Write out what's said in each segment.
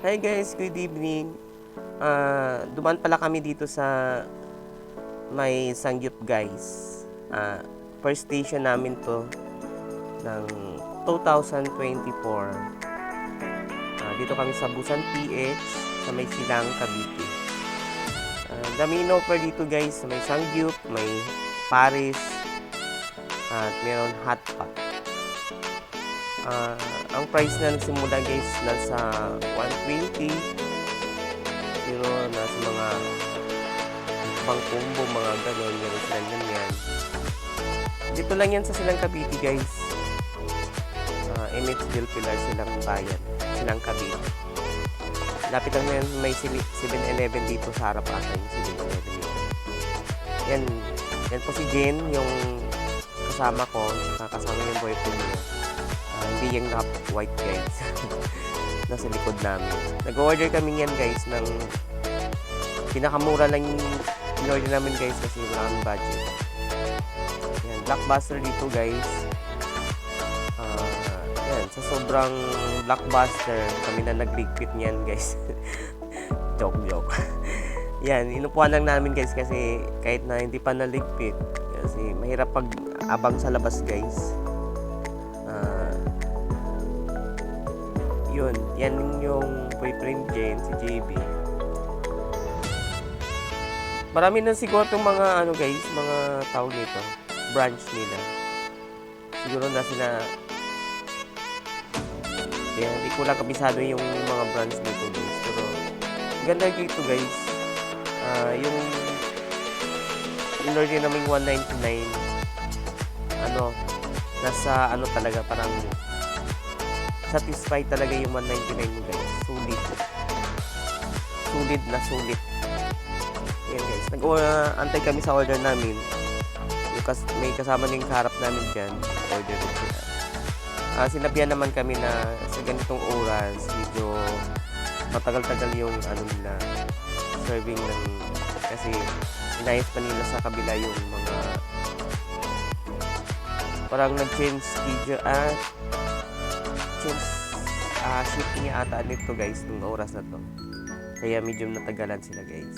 Hi guys, good evening. Ah, dumaan pala kami dito sa may Sangyup guys. Ah, first station namin to ng 2024. Ah, dito kami sa Busan PH sa may Silang Cavite. Ah, dami in-offer dito guys. May Sangyup, may Paris, at meron hot pot. Ah, ang price na nagsimula guys nasa 120 pero nasa mga pang combo mga ganon meron sila yan yan. Dito lang yan sa silang Cavite guys. Sa MH Del Pilar silang bayan silang Cavite. Lapit lang yan may 7-Eleven dito sa harap yung 7-Eleven dito yan yan po si Jen yung kasama ko kasama yung boyfriend niya Hindi yung naka white guys. Nasa likod namin. Nag-order kami yan guys ng pinakamura lang in-order namin guys kasi wala kami budget. Yan blockbuster dito guys. Ah, yan sa sobrang blockbuster kami na nagligpit niyan guys. Joke joke. Yan inupuan lang namin guys kasi kahit na hindi pa naligpit kasi mahirap pag abang sa labas guys yun, yan yung boyfriend Jen, si JB. Marami na siguro itong mga ano guys, mga tawag nito, branch nila. Siguro na sila kaya hindi ko lang kabisado yung mga branch nito guys. Pero ganda dito guys. Ah, yung in-order namin 199 ano nasa ano talaga parang satisfied talaga yung 199 mo guys. Sulit. Sulit na sulit. Yan guys. Nag-antay kami sa order namin. Yung kas may kasama ng kaharap namin dyan. Order din sila. Ah, sinabihan naman kami na sa ganitong oras, medyo matagal-tagal yung ano nila serving ng kasi inayos pa nila sa kabila yung mga parang nag-change schedule ah ah shifting niya ata nito guys nung oras na to. Kaya medyo natagalan sila guys.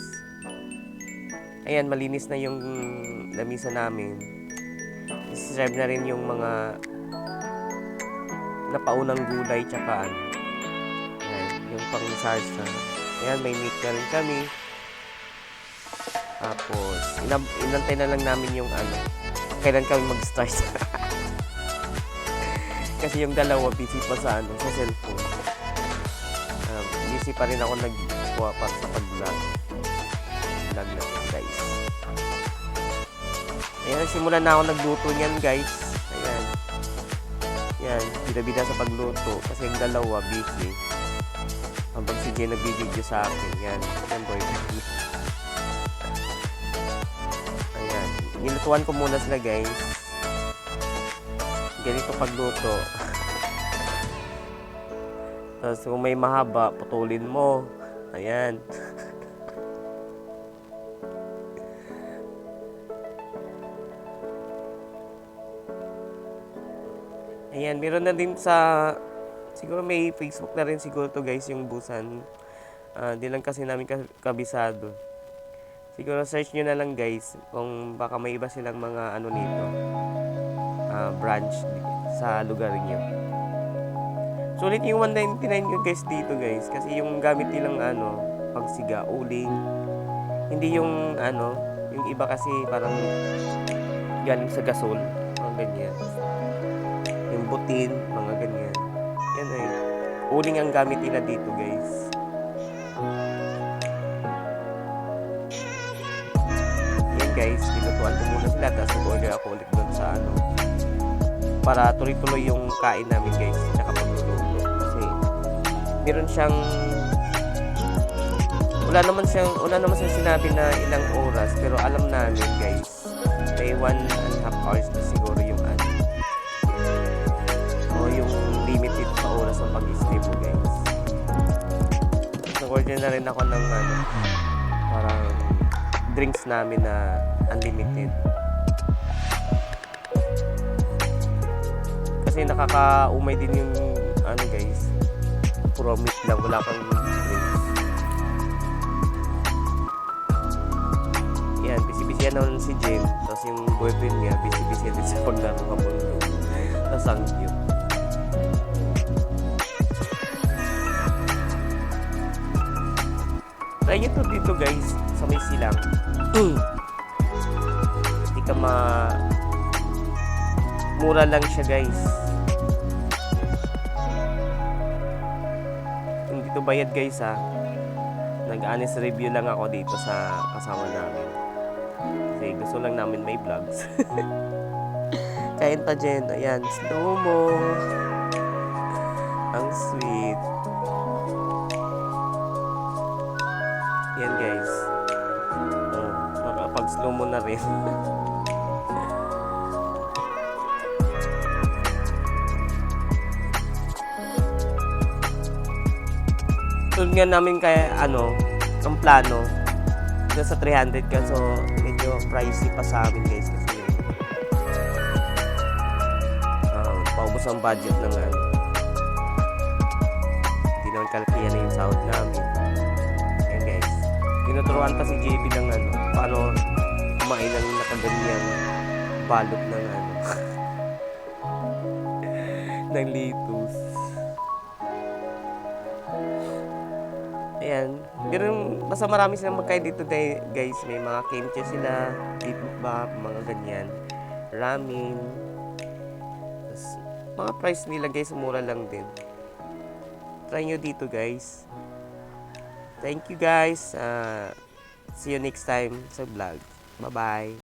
Ayan malinis na yung lamisa namin. Isi-serve na rin yung mga napaunang gulay tsaka ano. Ayan yung pang sarsa ayan may meat na rin kami. Tapos inantay na lang namin yung ano kailan kami mag-start kasi yung dalawa busy pa sa ano sa cellphone. Um, busy pa rin ako nagkuha pa sa pag-vlog. Vlog na guys. Ayan simulan na ako nagluto niyan guys. Ayan. Yan bida-bida sa pagluto. Kasi yung dalawa busy. Habang si Jay nagbibideo sa akin yan. Yan boyfriend ayan. Nilutuan ko muna sila guys ganito pagluto. Tapos kung may mahaba, putulin mo. Ayan. Ayan, meron na din sa siguro may Facebook na rin siguro to guys yung Busan. Ah, di lang kasi namin ka- kabisado. Siguro search nyo na lang guys kung baka may iba silang mga ano nito ah, branch sa lugar niyo. Sulit yung 199 ko guys dito guys kasi yung gamit nilang ano, pagsiga, uling. Hindi yung ano, yung iba kasi parang galing sa gasol, mga ganyan. Yung butin, mga ganyan. Yan ay uling ang gamit nila dito guys. Guys, pinutuan ko muna sila tapos nag-order ako ulit doon sa ano, para tuloy-tuloy yung kain namin guys tsaka pagluluto kasi meron siyang wala naman siyang wala naman siyang sinabi na ilang oras pero alam namin guys may one and half hours na siguro yung ano o yung limited sa oras ng pag-stay mo guys. Nag-order na rin ako ng ano parang drinks namin na unlimited kasi nakakaumay din yung ano guys. Puro meat lang wala pang drinks yan busy-busy naman si Jim. Tapos yung boyfriend niya busy-busy din sa paglaro kapag tapos ang cute. Try nyo to dito guys sa may silang. Hindi ka ma Mura lang siya guys. Hindi to bayad guys ha. Nag-honest review lang ako dito sa kasama namin. Kasi gusto lang namin may vlogs. Kain pa Jen. Ayan, slow mo. Ang sweet. Yan guys. Oh, nakapag-slow mo na rin. Tulad nga namin kaya ano, ang plano nasa 300 ka so medyo pricey pa sa amin guys kasi um, paubos ang budget ng ano. Hindi naman kalakihan na yung sahod namin. Yan guys. Tinuturuan pa si JB ng ano paano kumain ng nakaganyang balot ng ano ng litus Ayan. Pero basta marami silang magkain dito day- guys. May mga kimchi sila, bibimbap, mga ganyan. Ramen. Tas, mga price nila guys, mura lang din. Try nyo dito guys. Thank you guys. Ah, see you next time sa vlog. Bye-bye.